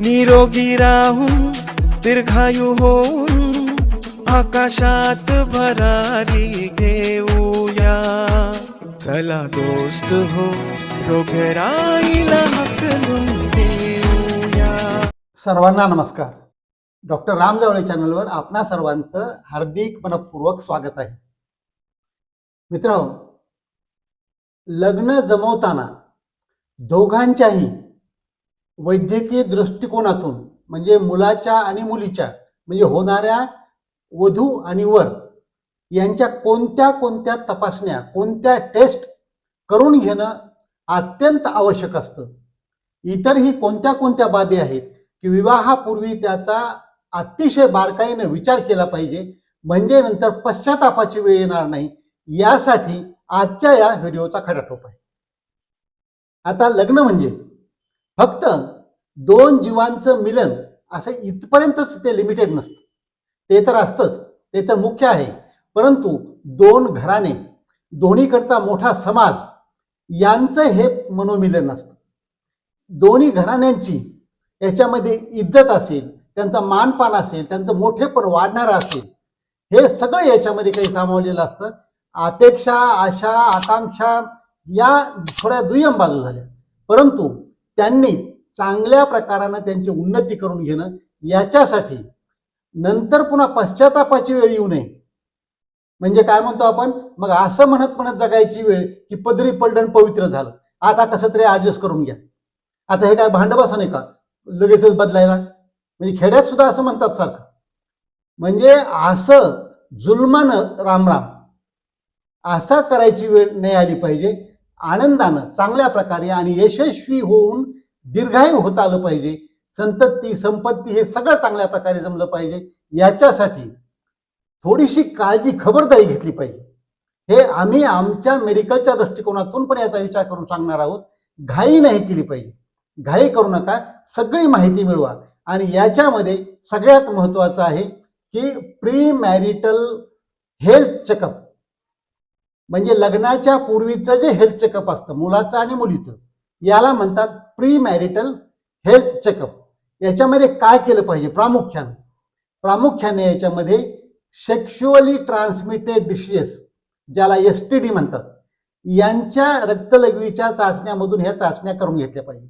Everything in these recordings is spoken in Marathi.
निरोगी राहून दीर्घायू होऊन आकाशात भरारी घेऊया. चला दोस्त हो रोगराईला हकलून देऊया. सर्वांना नमस्कार. डॉक्टर राम जावळे चॅनलवर आपणा सर्वांचं हार्दिक मनपूर्वक स्वागत आहे. मित्र लग्न जमवताना दोघांच्याही वैद्यकीय दृष्टिकोनातून म्हणजे मुलाच्या आणि मुलीच्या म्हणजे होणाऱ्या वधू आणि वर यांच्या कोणत्या कोणत्या तपासण्या कोणत्या टेस्ट करून घेणं अत्यंत आवश्यक असतं. इतरही कोणत्या कोणत्या बाबी आहेत की विवाहापूर्वी त्याचा अतिशय बारकाईनं विचार केला पाहिजे म्हणजे नंतर पश्चातापाची वेळ येणार नाही यासाठी आजच्या या व्हिडिओचा खटाटोप आहे. आता लग्न म्हणजे? फक्त दोन जीवांचं मिलन असं इथपर्यंतच ते लिमिटेड नसतं. ते तर असतंच ते तर मुख्य आहे. परंतु दोन घराणे दोन्हीकडचा मोठा समाज यांचं हे मनोमिलन असतं. दोन्ही घराण्यांची याच्यामध्ये इज्जत असेल त्यांचा मानपान असेल त्यांचं मोठेपण वाढणारं असेल हे सगळं याच्यामध्ये काही सामावलेलं असतं. अपेक्षा आशा आकांक्षा या थोड्या दुय्यम बाजू झाल्या. परंतु त्यांनी चांगल्या प्रकारानं त्यांची उन्नती करून घेणं याच्यासाठी नंतर पुन्हा पश्चातापाची वेळ येऊ नये. म्हणजे काय म्हणतो आपण? मग असं म्हणत म्हणत जगायची वेळ की पदरी पलटण पवित्र झालं. आता कसं तरी ऍडजस्ट करून घ्या. आता हे काय भांड बसा नाही का लगेचच बदलायला. म्हणजे खेड्यात सुद्धा असं म्हणतात सारखं. म्हणजे असं जुलमानं रामराम असा करायची वेळ नाही आली पाहिजे. आनंदानं चांगल्या प्रकारे आणि यशस्वी होऊन दीर्घायू होत आलं पाहिजे. संतती संपत्ती हे सगळं चांगल्या प्रकारे जमलं पाहिजे. याच्यासाठी थोडीशी काळजी खबरदारी घेतली पाहिजे. हे आम्ही आमच्या मेडिकलच्या दृष्टिकोनातून पण याचा विचार करून सांगणार आहोत. घाई नाही केली पाहिजे. घाई करू नका. सगळी माहिती मिळवा. आणि याच्यामध्ये सगळ्यात महत्वाचं आहे की प्री मॅरिटल हेल्थ चेकअप. म्हणजे लग्नाच्या पूर्वीचं जे हेल्थ चेकअप असतं मुलाचं आणि मुलीचं याला म्हणतात प्री मॅरिटल हेल्थ चेकअप याच्यामध्ये काय केलं पाहिजे? प्रामुख्याने प्रामुख्याने याच्यामध्ये सेक्शुअली ट्रान्समिटेड डिसीजेस ज्याला एस टी डी म्हणतात यांच्या रक्तलघवीच्या चाचण्यामधून ह्या चाचण्या करून घेतल्या पाहिजे.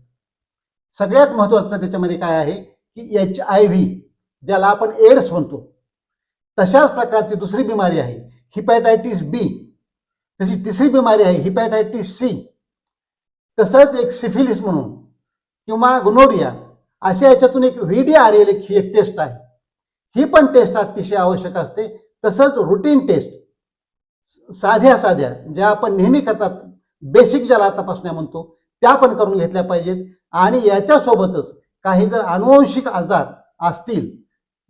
सगळ्यात महत्वाचं त्याच्यामध्ये काय आहे? की एच आय व्ही ज्याला आपण एड्स म्हणतो. तशाच प्रकारची दुसरी बिमारी आहे हिपॅटायटिस बी तशी तिसरी बिमारी आहे हिपॅटायटिस सी तसंच एक सिफिलिस म्हणून किंवा गुनोरिया अशा याच्यातून एक व्ही डी आर एल एक ही एक टेस्ट आहे. ही पण टेस्ट अतिशय आवश्यक असते. तसंच रुटीन टेस्ट साध्या साध्या ज्या आपण नेहमी करतात बेसिक ज्याला तपासण्या म्हणतो त्या पण करून घेतल्या पाहिजेत. आणि याच्यासोबतच काही जर अनुवंशिक आजार असतील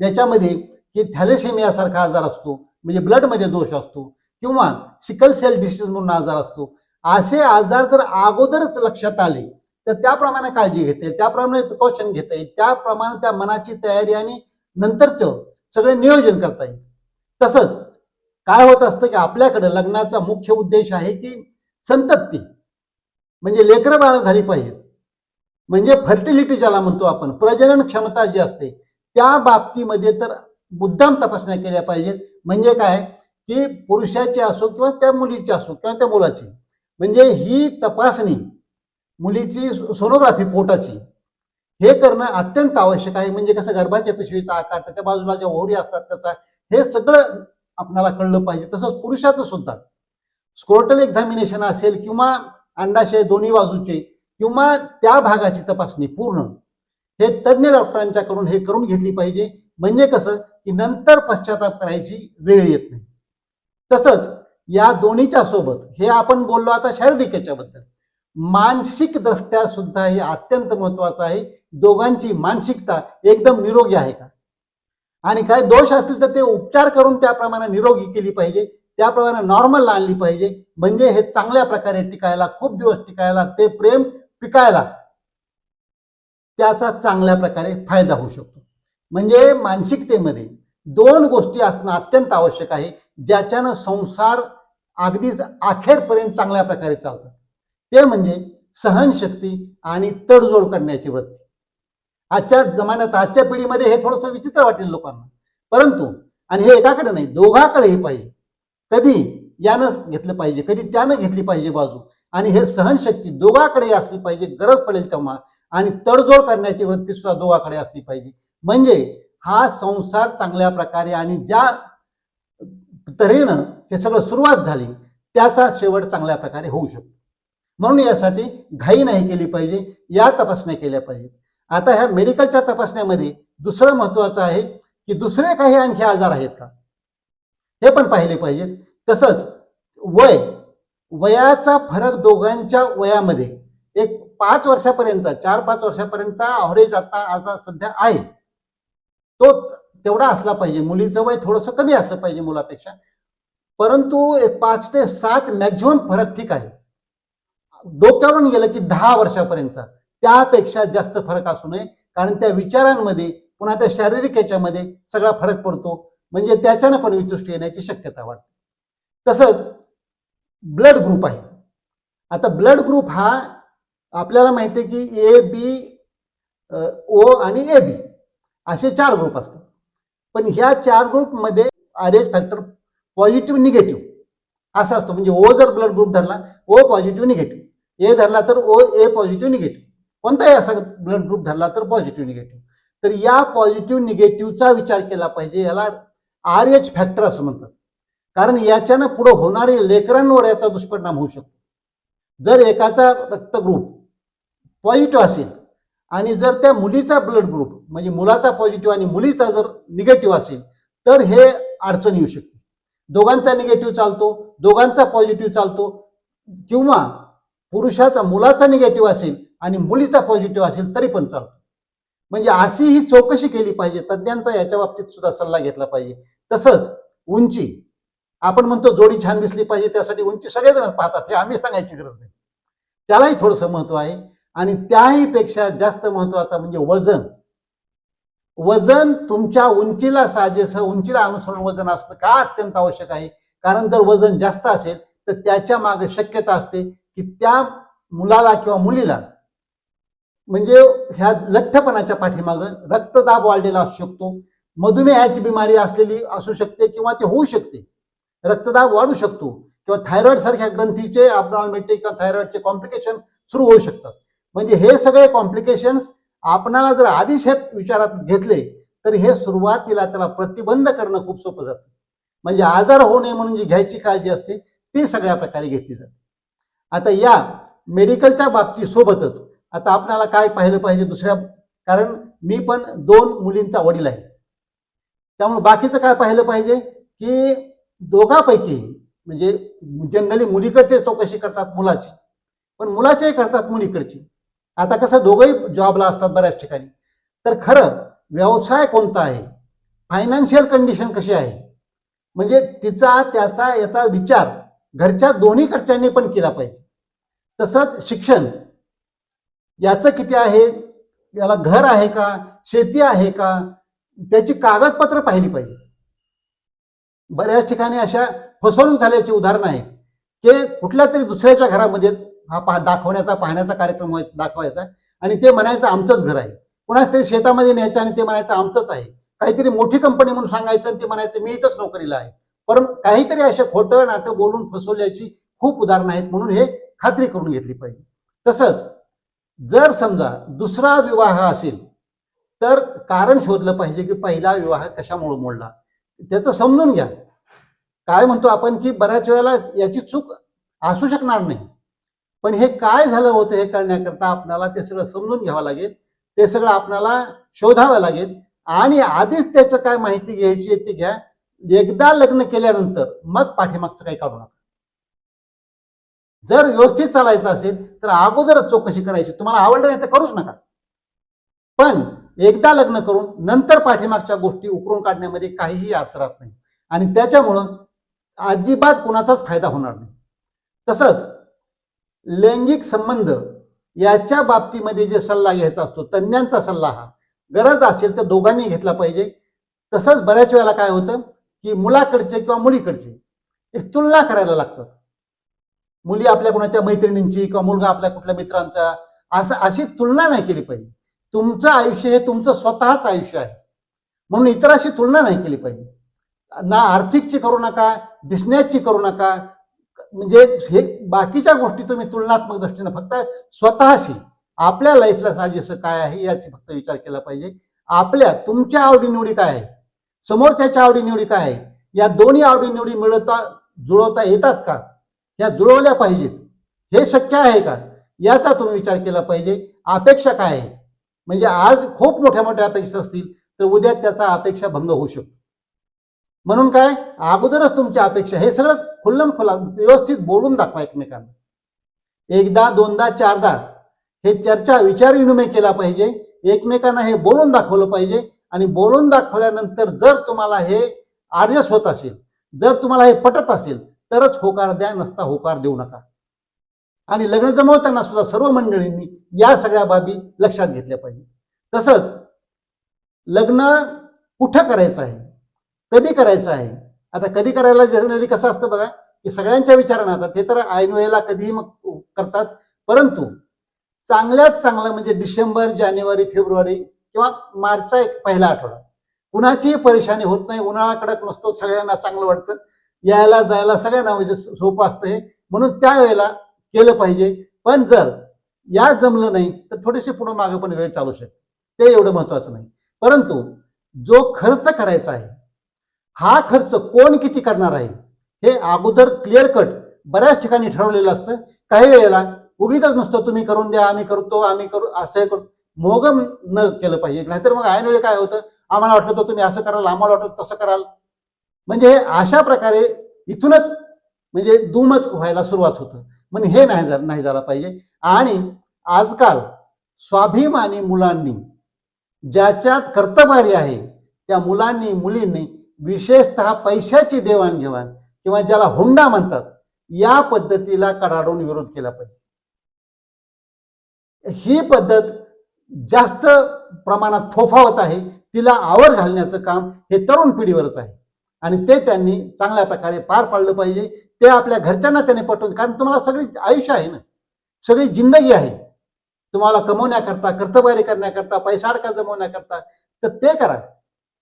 याच्यामध्ये की थॅलेसेमियासारखा आजार असतो म्हणजे ब्लडमध्ये दोष असतो किंवा सिकल सेल डिसीज म्हणून आजार असतो. असे आजार जर अगोदरच लक्षात आले तर त्याप्रमाणे काळजी घेता येईल त्याप्रमाणे प्रिकॉशन घेता येईल त्याप्रमाणे त्या मनाची तयारी आणि नंतरचं सगळे नियोजन करता येईल. तसंच काय होत असतं की आपल्याकडे लग्नाचा मुख्य उद्देश आहे की संतती म्हणजे लेकरं बाळ झाली पाहिजेत. म्हणजे फर्टिलिटी ज्याला म्हणतो आपण प्रजनन क्षमता जी असते त्या बाबतीमध्ये तर मुद्दाम तपासण्या केल्या पाहिजेत. म्हणजे काय? की पुरुषाची असो किंवा त्या मुलीची असो किंवा त्या मुलाची. म्हणजे ही तपासणी मुलीची सोनोग्राफी पोटाची हे करणं अत्यंत आवश्यक आहे. म्हणजे कसं गर्भाच्या पिशवीचा आकार त्याच्या बाजूला ज्या ओहरी असतात त्याचा हे सगळं आपल्याला कळलं पाहिजे. तसंच पुरुषाचं सुद्धा. स्कोर्टल एक्झामिनेशन असेल किंवा अंडाशय दोन्ही बाजूचे किंवा त्या भागाची तपासणी पूर्ण हे तज्ज्ञ डॉक्टरांच्याकडून हे करून घेतली पाहिजे. म्हणजे कसं की नंतर पश्चाताप करायची वेळ येत नाही. तसंच या दोन्हीच्या सोबत हे आपण बोललो आता शारीरिक याच्याबद्दल मानसिक दृष्ट्या सुद्धा हे अत्यंत महत्वाचं आहे. दोघांची मानसिकता एकदम निरोगी आहे का? आणि काय दोष असतील तर ते उपचार करून त्याप्रमाणे निरोगी केली पाहिजे. त्याप्रमाणे नॉर्मल आणली पाहिजे. म्हणजे हे चांगल्या प्रकारे टिकायला खूप दिवस टिकायला ते प्रेम पिकायला त्याचा चांगल्या प्रकारे फायदा होऊ शकतो. म्हणजे मानसिकतेमध्ये दोन गोष्टी असणं अत्यंत आवश्यक आहे. ज्याच्यानं संसार अगदीच अखेरपर्यंत चांगल्या प्रकारे चालतात ते म्हणजे सहनशक्ती आणि तडजोड करण्याची वृत्ती. आजच्या जमान्यात आजच्या पिढीमध्ये हे थोडंसं विचित्र वाटेल लोकांना. परंतु आणि हे एकाकडे नाही दोघाकडेही पाहिजे. कधी यानं घेतलं पाहिजे कधी त्यानं घेतली पाहिजे बाजू. आणि हे सहनशक्ती दोघाकडे असली पाहिजे गरज पडेल तेव्हा. आणि तडजोड करण्याची वृत्ती सुद्धा दोघाकडे असली पाहिजे. म्हणजे हा संसार चांगल्या प्रकारे आणि ज्या तऱ्हेनं हे सगळं सुरुवात झाली त्याचा शेवट चांगल्या प्रकारे होऊ शकतो. म्हणून यासाठी घाई नाही केली पाहिजे या तपासण्या केल्या पाहिजेत. आता ह्या मेडिकलच्या तपासण्यामध्ये दुसरं महत्वाचं आहे की दुसरे काही आणखी आजार आहेत का? हे पण पाहिले पाहिजेत. तसंच वय वयाचा फरक दोघांच्या वयामध्ये एक पाच वर्षापर्यंतचा चार पाच वर्षापर्यंतचा अवरेज आता आज सध्या आहे. तो तेवढा असला पाहिजे. मुलीचं वय थोडंसं कमी असलं पाहिजे मुलापेक्षा. परंतु एक पाच ते सात मॅक्झिमम फरक ठीक आहे. डोक्यावरून गेलं की दहा वर्षापर्यंत. त्यापेक्षा जास्त फरक असू नये. कारण त्या विचारांमध्ये पुन्हा त्या शारीरिक याच्यामध्ये सगळा फरक पडतो. म्हणजे त्याच्यानं पण वितुष्टी येण्याची शक्यता वाटते तसंच ब्लड ग्रुप आहे. आता ब्लड ग्रुप हा आपल्याला माहिती आहे की ए बी ओ आणि ए बी असे चार ग्रुप असतात. पण ह्या चार ग्रुपमध्ये R H factor positive negative असा असतो. म्हणजे ओ जर ब्लड ग्रुप धरला ओ पॉझिटिव्ह निगेटिव्ह ए धरला तर ओ ए पॉझिटिव्ह निगेटिव्ह कोणताही असा ब्लड ग्रुप धरला तर पॉझिटिव्ह निगेटिव्ह तर या पॉझिटिव्ह निगेटिव्हचा विचार केला पाहिजे. याला आर एच फॅक्टर असं म्हणतात. कारण याच्यानं पुढे होणारे लेकरांवर याचा दुष्परिणाम होऊ शकतो. जर एकाचा रक्तग्रुप पॉझिटिव्ह असेल आणि जर त्या मुलीचा ब्लड ग्रुप म्हणजे मुलाचा पॉझिटिव्ह आणि मुलीचा जर निगेटिव्ह असेल तर हे अडचण येऊ शकते. दोघांचा निगेटिव्ह चालतो दोघांचा पॉझिटिव्ह चालतो किंवा पुरुषाचा मुलाचा निगेटिव्ह असेल आणि मुलीचा पॉझिटिव्ह असेल तरी पण चालतो. म्हणजे अशी ही चौकशी केली पाहिजे तज्ज्ञांचा याच्या बाबतीत सुद्धा सल्ला घेतला पाहिजे. तसंच उंची आपण म्हणतो जोडी छान दिसली पाहिजे त्यासाठी उंची सगळेजण पाहतात हे आम्ही सांगायची गरज नाही. त्यालाही थोडंसं महत्त्व आहे. आणि त्याही पेक्षा जास्त महत्वाचं म्हणजे वजन. वजन तुमच्या उंचीला साजेसं उंचीला अनुसरून वजन असणं का अत्यंत आवश्यक आहे? कारण जर वजन जास्त असेल तर त्याच्यामागे शक्यता असते की त्या मुलाला किंवा मुलीला म्हणजे ह्या लठ्ठपणाच्या पाठीमागं रक्तदाब वाढलेला असू शकतो मधुमेहाची बिमारी असलेली असू शकते किंवा ते होऊ शकते. रक्तदाब वाढू शकतो किंवा थायरॉइड सारख्या ग्रंथीचे abnormality किंवा थायरॉइडचे कॉम्प्लिकेशन सुरू होऊ शकतात. म्हणजे हे सगळे कॉम्प्लिकेशन्स आपणाला जर आधीच हे विचारात घेतले तर हे सुरुवातीला त्याला प्रतिबंध करणं खूप सोपं जातं. म्हणजे आजार होऊ नये म्हणून जी घ्यायची काळजी असते ती सगळ्या प्रकारे घेतली जाते. आता या मेडिकलच्या बाबतीसोबतच आता आपल्याला काय पाहिलं पाहिजे दुसऱ्या कारण मी पण दोन मुलींचा वडील आहे. त्यामुळे बाकीचं काय पाहिलं पाहिजे? की दोघापैकी म्हणजे जनरली मुलीकडचे चौकशी करतात मुलाची पण मुलाचेही करतात मुलीकडची. आता कसं दोघंही जॉबला असतात बऱ्याच ठिकाणी. तर खरं व्यवसाय कोणता आहे? फायनान्शियल कंडिशन कशी आहे? म्हणजे तिचा त्याचा याचा विचार घरच्या दोन्ही कडच्यांनी पण केला पाहिजे. तसंच शिक्षण. याचं किती आहे? याला घर आहे का? शेती आहे का? त्याची कागदपत्र पाहिली पाहिजे बऱ्याच ठिकाणी अशा फसवणूक झाल्याची उदाहरणं आहेत. की कुठल्या तरी दुसऱ्याच्या घरामध्ये हा पा दाखवण्याचा पाहण्याचा कार्यक्रम व्हायचा दाखवायचा आणि ते म्हणायचं आमचंच घर आहे. कुणाच तरी शेतामध्ये न्यायचं आणि ते म्हणायचं आमचंच आहे. काहीतरी मोठी कंपनी म्हणून सांगायचं आणि ते म्हणायचं मी इथंच नोकरीला आहे. पण काहीतरी असे खोटं नाटक बोलून फसवल्याची खूप उदाहरणं आहेत म्हणून हे खात्री करून घेतली पाहिजे. तसंच जर समजा दुसरा विवाह असेल तर कारण शोधलं पाहिजे की पहिला विवाह कशामुळे मोडला? त्याचं समजून घ्या. काय म्हणतो आपण की बऱ्याच वेळेला याची चूक असू शकणार नाही. पण हे काय झालं होतं हे कळण्याकरता आपल्याला ते सगळं समजून घ्यावं लागेल. ते सगळं आपल्याला शोधावं लागेल. आणि आधीच त्याचं काय माहिती घ्यायची आहे ती घ्या. एकदा लग्न केल्यानंतर मग पाठीमागचं काही काढू नका. जर व्यवस्थित चालायचं असेल तर अगोदरच चौकशी करायची. तुम्हाला आवडलं नाही तर करूच नका. पण एकदा लग्न करून नंतर पाठीमागच्या गोष्टी उकरून काढण्यामध्ये काहीही अर्थ राहत नाही. आणि त्याच्यामुळं अजिबात कुणाचाच फायदा होणार नाही. तसंच लैंगिक संबंध याच्या बाबतीमध्ये जे सल्ला घ्यायचा असतो तज्ज्ञांचा सल्ला हा. गरज असेल तर दोघांनी घेतला पाहिजे. तसंच बऱ्याच वेळेला काय होतं की मुलाकडचे किंवा मुलीकडचे एक तुलना करायला लागतात. मुली आपल्या कुणाच्या मैत्रिणींची किंवा मुलगा आपल्या कुठल्या मित्रांचा असं अशी तुलना नाही केली पाहिजे. तुमचं आयुष्य हे तुमचं स्वतःच आयुष्य आहे. म्हणून इतराशी तुलना नाही केली पाहिजे. ना आर्थिकची करू नका दिसण्याची करू नका म्हणजे हे बाकीच्या गोष्टी तुम्ही तुलनात्मक दृष्टीने फक्त स्वतःशी आपल्या लाईफला साजेसं काय आहे याची फक्त विचार केला पाहिजे. आपल्या तुमच्या आवडीनिवडी काय आहेत? समोरच्याच्या आवडीनिवडी काय आहेत? या दोन्ही आवडीनिवडी मिळवता जुळवता येतात का? या जुळवल्या पाहिजेत. हे शक्य आहे का? याचा तुम्ही विचार केला पाहिजे. अपेक्षा काय आहे म्हणजे आज खूप मोठ्या मोठ्या अपेक्षा असतील तर उद्या त्याचा अपेक्षा भंग होऊ शकतो. म्हणून काय? अगोदरच तुमच्या अपेक्षा हे सगळं खुल्लम खुला व्यवस्थित बोलून दाखवा एकमेकांना. एकदा दोनदा चारदा हे चर्चा विचार विनिमय केला पाहिजे. एकमेकांना हे बोलून दाखवलं पाहिजे आणि बोलून दाखवल्यानंतर जर तुम्हाला हे आर्जस होत असेल जर तुम्हाला हे पटत असेल तरच होकार द्या नसता होकार देऊ नका. आणि लग्न जमवताना सुद्धा सर्व मंडळींनी या सगळ्या बाबी लक्षात घेतल्या पाहिजे. तसंच लग्न कुठं करायचं आहे? कधी करायचं आहे? आता कधी करायला जनरली कसं असतं बघा की सगळ्यांच्या विचारानं आता ते तर ऐन वेळेला कधीही मग करतात परंतु चांगल्यात चांगलं म्हणजे डिसेंबर जानेवारी फेब्रुवारी किंवा मार्चचा एक पहिला आठवडा. कुणाचीही परेशानी होत नाही उन्हाळा कडक नसतो सगळ्यांना चांगलं वाटतं. यायला जायला सगळ्यांना म्हणजे सोपं असतं हे. म्हणून त्यावेळेला केलं पाहिजे. पण जर या जमलं नाही तर थोडेसे पुढं मागं पण वेळ चालू शकते. ते एवढं महत्वाचं नाही. परंतु जो खर्च करायचा आहे हा खर्च कोण किती करणार आहे? हे अगोदर क्लिअर कट बऱ्याच ठिकाणी ठरवलेलं असतं. काही वेळेला उगीच नुसतं तुम्ही करून द्या आम्ही करतो आम्ही करू असं हे करू. मोगम न केलं पाहिजे. नाहीतर मग ऐन वेळी काय होतं? आम्हाला वाटलं होतं तुम्ही असं कराल आम्हाला वाटलं तसं कराल. म्हणजे हे अशा प्रकारे इथूनच म्हणजे दुमत व्हायला सुरुवात होतं. म्हणजे हे नाही झालं नाही झालं पाहिजे. आणि आजकाल स्वाभिमानी मुलांनी ज्याच्यात कर्तव्य आहे त्या मुलांनी मुलींनी विशेषतः पैशाची देवाणघेवाण किंवा ज्याला हुंडा म्हणतात या पद्धतीला कडाडून विरोध केला पाहिजे. ही पद्धत जास्त प्रमाणात फोफावत आहे तिला आवर घालण्याचं काम हे तरुण पिढीवरच आहे. आणि ते त्यांनी चांगल्या प्रकारे पार पाडलं पाहिजे. ते आपल्या घरच्यांना त्यांनी पटवून कारण तुम्हाला सगळी आयुष्य आहे ना सगळी जिंदगी आहे. तुम्हाला कमवण्याकरता कर्तव्य करण्याकरता पैसा अडका जमवण्याकरता तर ते करा.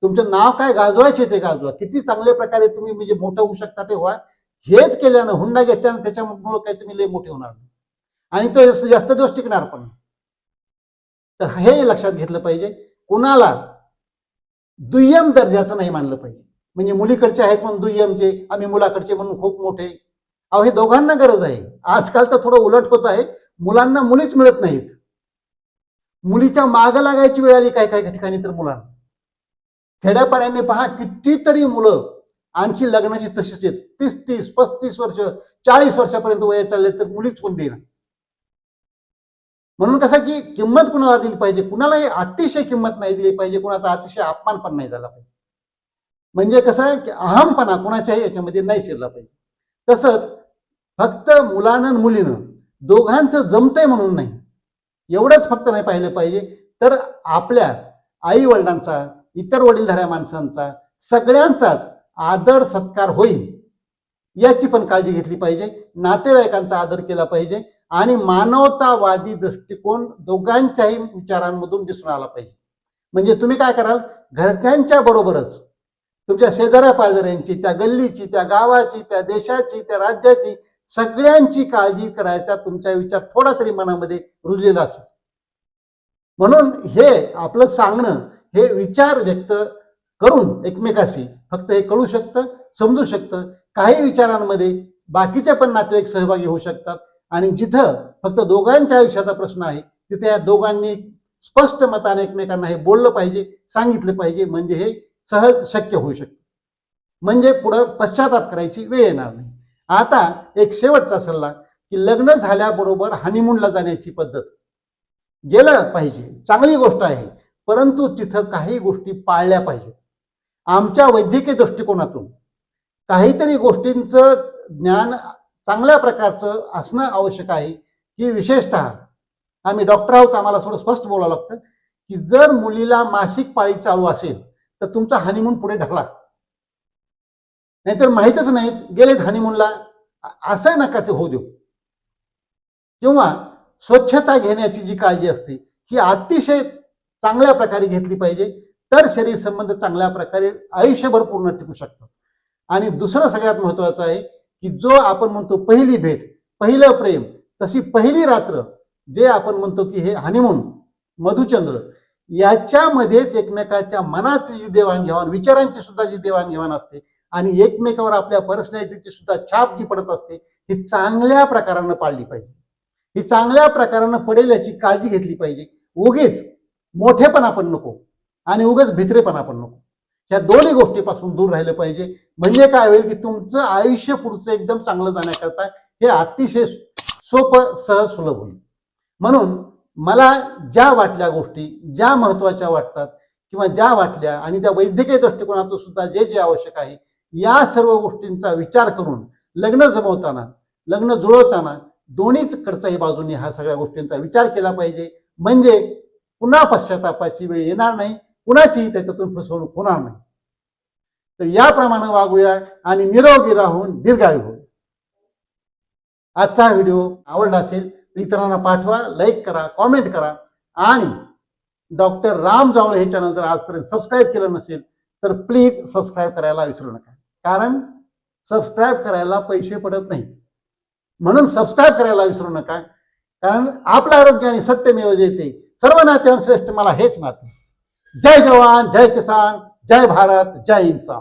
तुमचं नाव काय गाजवायचे ते गाजवा. किती चांगल्या प्रकारे तुम्ही म्हणजे मोठं होऊ शकता ते व्हा हेच केल्यानं हुंडा घेतल्यानं त्याच्यामुळे काही तुम्ही लय मोठे होणार नाही. आणि तो जास्त- दिवस टिकणार पण तर हे लक्षात घेतलं पाहिजे. कुणाला दुय्यम दर्जाचं नाही मानलं पाहिजे. म्हणजे मुलीकडचे आहेत म्हणून दुय्यमचे आम्ही मुलाकडचे म्हणून खूप मोठे. अहो हे दोघांना गरज आहे. आजकाल तर थोडं उलट होत आहे. मुलांना मुलीच मिळत नाहीत. मुलीच्या माग लागायची वेळ आली काही काही ठिकाणी तर मुलांना. खेड्यापाड्यांनी पहा कितीतरी मुलं आणखी लग्नाची तशीच आहेत. तीस तीस पस्तीस वर्ष चाळीस वर्षापर्यंत वय चालले तर मुलीच कोण देणार म्हणून कसं की किंमत कुणाला दिली पाहिजे? कुणालाही अतिशय किंमत नाही दिली पाहिजे कुणाचा अतिशय अपमान पण नाही झाला पाहिजे. म्हणजे कसं आहे की अहमपणा कुणाच्याही याच्यामध्ये नाही शिरला पाहिजे. तसंच फक्त मुलानं आणि मुलीनं दोघांचं जमतंय म्हणून नाही. एवढंच फक्त नाही पाहिलं पाहिजे. तर आपल्या आई वडिलांचा इतर वडीलधाऱ्या माणसांचा सगळ्यांचाच आदर सत्कार होईल याची पण काळजी घेतली पाहिजे नातेवाईकांचा आदर केला पाहिजे आणि मानवतावादी दृष्टिकोन दोघांच्याही विचारांमधून दिसून आला पाहिजे. म्हणजे तुम्ही काय कराल? घरच्यांच्या बरोबरच तुमच्या शेजाऱ्या पाजाऱ्यांची त्या गल्लीची त्या गावाची त्या देशाची त्या राज्याची सगळ्यांची काळजी करायचा तुमचा विचार थोडा तरी मनामध्ये रुजलेला असेल. म्हणून हे आपलं सांगणं हे विचार व्यक्त करून एकमेकाशी फक्त हे कळू शकतं समजू शकतं. काही विचारांमध्ये बाकीचे पण नातेवाईक सहभागी होऊ शकतात. आणि जिथं फक्त दोघांच्या आयुष्याचा प्रश्न आहे तिथे या दोघांनी स्पष्ट मताने एकमेकांना हे बोललं पाहिजे सांगितलं पाहिजे. म्हणजे हे सहज शक्य होऊ शकतं. म्हणजे पुढं पश्चाताप करायची वेळ येणार नाही. आता एक शेवटचा सल्ला की लग्न झाल्याबरोबर हनीमूनला जाण्याची पद्धत. गेलं पाहिजे. चांगली गोष्ट आहे. परंतु तिथं काही गोष्टी पाळल्या पाहिजेत. आमच्या वैद्यकीय दृष्टिकोनातून काहीतरी गोष्टींचं ज्ञान चांगल्या प्रकारचं असणं आवश्यक आहे की विशेषतः आम्ही डॉक्टर आहोत आम्हाला थोडं स्पष्ट बोलावं लागतं की जर मुलीला मासिक पाळी चालू असेल तर तुमचा हनीमून पुढे ढकला. नाहीतर माहीतच नाहीत गेलेत हनीमूनला असं नका ते होऊ देऊ. किंवा स्वच्छता घेण्याची जी काळजी असते ही अतिशय चांगल्या प्रकारे घेतली पाहिजे. तर शरीर संबंध चांगल्या प्रकारे आयुष्यभर पूर्ण टिकू शकतो. आणि दुसरं सगळ्यात महत्वाचं आहे की जो आपण म्हणतो पहिली भेट पहिलं प्रेम तशी पहिली रात्र जे आपण म्हणतो की हे हनीमून मधुचंद्र याच्यामध्येच एकमेकाच्या मनाची जी देवाणघेवाण विचारांची सुद्धा जी देवाणघेवाण असते आणि एकमेकावर आपल्या पर्सनॅलिटीची सुद्धा छाप जी पडत असते ही चांगल्या प्रकारानं पाळली पाहिजे. ही चांगल्या प्रकारानं पडेल याची काळजी घेतली पाहिजे. उगीच मोठेपण आपण नको आणि उगच भित्रेपण आपण नको. या दोन्ही गोष्टीपासून दूर राहिलं पाहिजे. म्हणजे काय होईल की तुमचं आयुष्य पुढचं एकदम चांगलं जाण्याकरता हे अतिशय सोपं सहज सुलभ होईल. म्हणून मला ज्या वाटल्या गोष्टी ज्या महत्त्वाच्या वाटतात किंवा ज्या वाटल्या आणि त्या वैद्यकीय दृष्टिकोनातून सुद्धा जे जे आवश्यक आहे या सर्व गोष्टींचा विचार करून लग्न जमवताना लग्न जुळवताना दोन्हीच कडचाही बाजूनी ह्या सगळ्या गोष्टींचा विचार केला पाहिजे. म्हणजे पुन्हा पश्चातापाची वेळ येणार नाही कुणाचीही त्याच्यातून फसवणूक होणार नाही. तर याप्रमाणे वागूया आणि निरोगी राहून दीर्घायू होऊ. आजचा व्हिडिओ आवडला असेल तर इतरांना पाठवा लाईक करा कॉमेंट करा आणि डॉक्टर राम जावळे हे चॅनल जर आजपर्यंत सबस्क्राईब केलं नसेल तर प्लीज सबस्क्राईब करायला विसरू नका. कारण सबस्क्राईब करायला पैसे पडत नाहीत. म्हणून सबस्क्राईब करायला विसरू नका. कारण आपलं आरोग्य आणि सत्यमेव जयते सर्व नात्यांश्रेष्ठ मला हेच नाते. जय जवान जय किसान जय भारत जय इन्सान